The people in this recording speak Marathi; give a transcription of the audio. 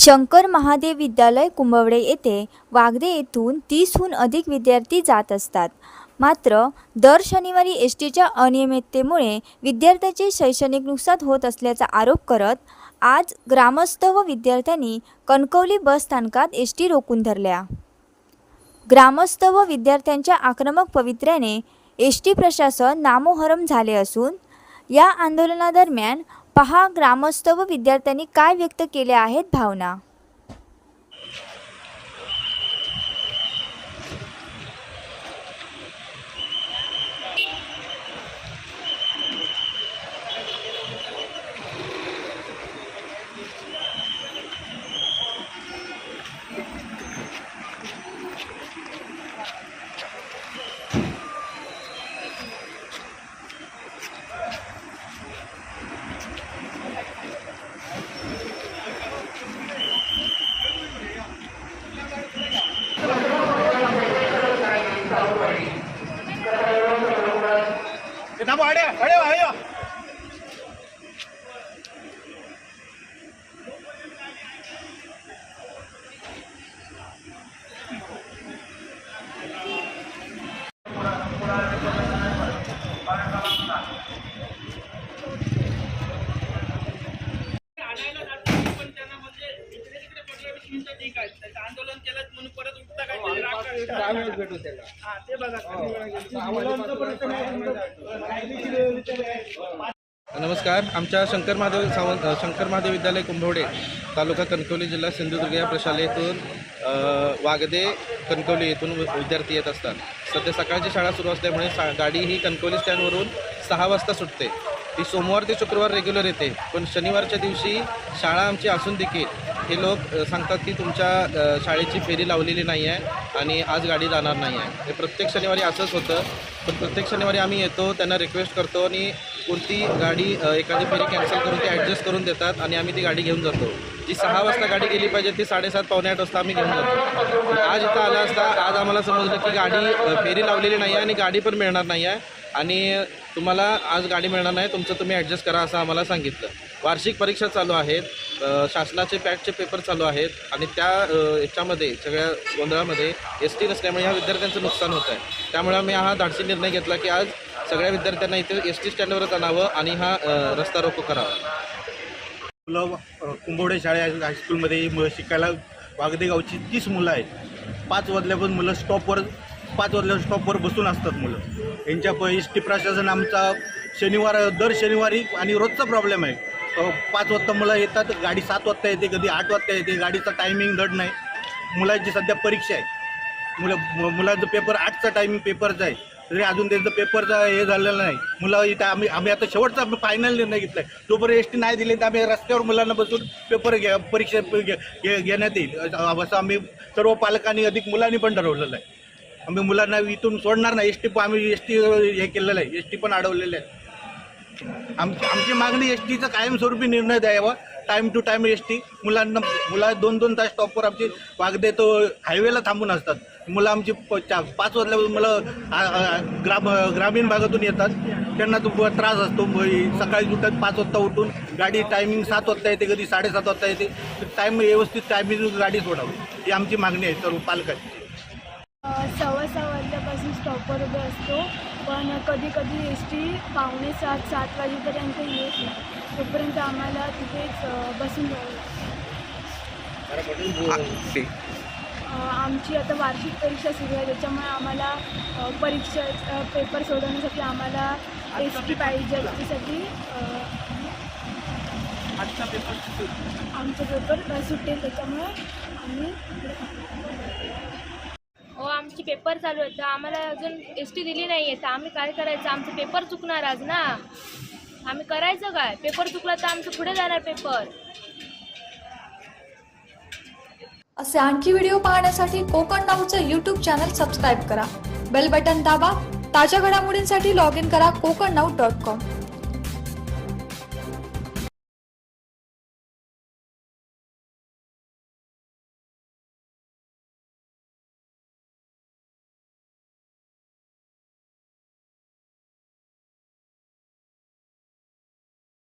शंकर महादेव विद्यालय कुंभवडे येथे वागदे येथून तीसहून अधिक विद्यार्थी जात असतात. मात्र दर शनिवारी एस टीच्या अनियमिततेमुळे विद्यार्थ्याचे शैक्षणिक नुकसान होत असल्याचा आरोप करत आज ग्रामस्थ व विद्यार्थ्यांनी कणकवली बस स्थानकात एस टी रोखून धरल्या. ग्रामस्थ व विद्यार्थ्यांच्या आक्रमक पवित्र्याने एस टी प्रशासन नामोहरम झाले असून या आंदोलनादरम्यान पहा ग्रामस्थ व विद्यार्थ्यांनी काय व्यक्त केल्या आहेत भावना? थांबा आंदोलन केलं म्हणून परत उठता काय. हा ते बघा. नमस्कार. आमच्या शंकर महादेव सावंत शंकर महादेव विद्यालय कुंभवडे तालुका कणकवली जिल्हा सिंधुदुर्ग या प्रशालेतून वागदे कणकवली येथून विद्यार्थी येत असतात. सध्या सकाळची शाळा सुरू असल्यामुळे सा गाडी ही कणकवली स्टँडवरून सहा वाजता सुटते. ती सोमवार ते शुक्रवार रेग्युलर येते. पण शनिवारच्या दिवशी शाळा आमची असून देखील हे लोक सांगतात की तुमच्या शाळेची फेरी लावलेली नाही आहे आणि आज गाडी जाणार नाही आहे. हे प्रत्येक शनिवारी असंच होतं. पण प्रत्येक शनिवारी आम्ही येतो त्यांना रिक्वेस्ट करतो आणि कोणती गाडी एखादी फेरी कॅन्सल करून ती ॲडजस्ट करून देतात आणि आम्ही ती गाडी घेऊन जातो. जी सहा वाजता गाडी गेली पाहिजे ती साडेसात पावणे आठ वाजता आम्ही घेऊन जातो. आज इथं आला असता आज आम्हाला समजलं की गाडी फेरी लावलेली नाही आहे आणि गाडी पण मिळणार नाही आहे. आणि तुम्हाला आज गाडी मिळणार नाही तुमचं तुम्ही ॲडजस्ट करा असं आम्हाला सांगितलं. वार्षिक परीक्षा चालू आहेत. शासनाचे पॅटचे पेपर चालू आहेत आणि त्या याच्यामध्ये सगळ्या गोंधळामध्ये एस टी नसल्यामुळे ह्या विद्यार्थ्यांचं नुकसान होत आहे त्यामुळे आम्ही हा धाडसी निर्णय घेतला की आज सगळ्या विद्यार्थ्यांना इथे एस टी स्टँडवरच आणावं आणि हा रस्ता रोको करावा. मुलं कुंभवडे शाळे हायस्कूलमध्ये शिकायला वागदे गावची तीस मुलं आहेत. पाच वाजल्यापासून मुलं स्टॉपवर पाच वाजल्यावर स्टॉपवर बसून असतात मुलं. यांच्या एस टी प्रशासन आमचा शनिवार दर शनिवारी आणि रोजचा प्रॉब्लेम आहे. पाच वाजता मुलं येतात गाडी सात वाजता येते कधी आठ वाजता येते गाडीचा टायमिंग धड नाही. मुलांची सध्या परीक्षा आहे. मुलं मुलांचं पेपर आठचा टायमिंग पेपरचा आहे. तरी अजून त्यांचं पेपरचा हे झालेलं नाही. मुलं इथं आम्ही आम्ही आता शेवटचा फायनल निर्णय घेतला आहे जोपर्यंत एस टी नाही दिली तर आम्ही रस्त्यावर मुलांना बसून पेपर घ्या परीक्षा घे- घेण्यात येईल. असं आम्ही सर्व पालकांनी अधिक मुलांनी पण ठरवलेलं आहे. आम्ही मुलांना इथून सोडणार नाही. एस टी आम्ही एस टी हे केलेलं आहे. एस टी पण अडवलेलं आहे आमची आमची मागणी एस टीचा कायमस्वरूपी निर्णय द्यावा. Time to time S T मुलांना मुला दोन दोन तास स्टॉपवर आमची वागदे तो हायवेला थांबून असतात. मुलं आमची प- पाच वाजल्यापासून मुलं ग्राम ग्रामीण भागातून येतात. त्यांना तो त्रास असतो. सकाळी उठतात पाच वाजता उठून गाडी टायमिंग सात वाजता येते कधी साडेसात वाजता येते. टाईम व्यवस्थित टायमिंग गाडी सोडावी. ही आमची मागणी आहे सर्व पालकांची. सव्वा सहा वाजल्यापासून स्टॉपवर उभे असतो. पण कधी कधी एस टी पावणे सात सात वाजेपर्यंत येत नाही. तोपर्यंत आम्हाला तिथेच बसून राहावं लागतं. आमची आता वार्षिक परीक्षा सुरू आहे. त्याच्यामुळे आम्हाला परीक्षा पेपर सोडवण्यासाठी आम्हाला एस टी पाहिजे पेपर आमचं पेपर सुटेल. त्याच्यामुळे आम्ही हो पेपर चालू आहेत. तर आम्हाला अजून एस टी दिली नाही आहे. तर आम्ही काय करायचं? आमचं पेपर चुकणार आज ना? आम्ही करायचं काय? पेपर चुकला तर आमचं पुढे जाणार पेपर. असे आणखी व्हिडिओ पाहण्यासाठी कोकण नाऊचं यूट्यूब चॅनल सबस्क्राईब करा. बेल बटन दाबा. ताज्या घडामोडींसाठी लॉग इन करा कोकण नाऊ डॉट कॉम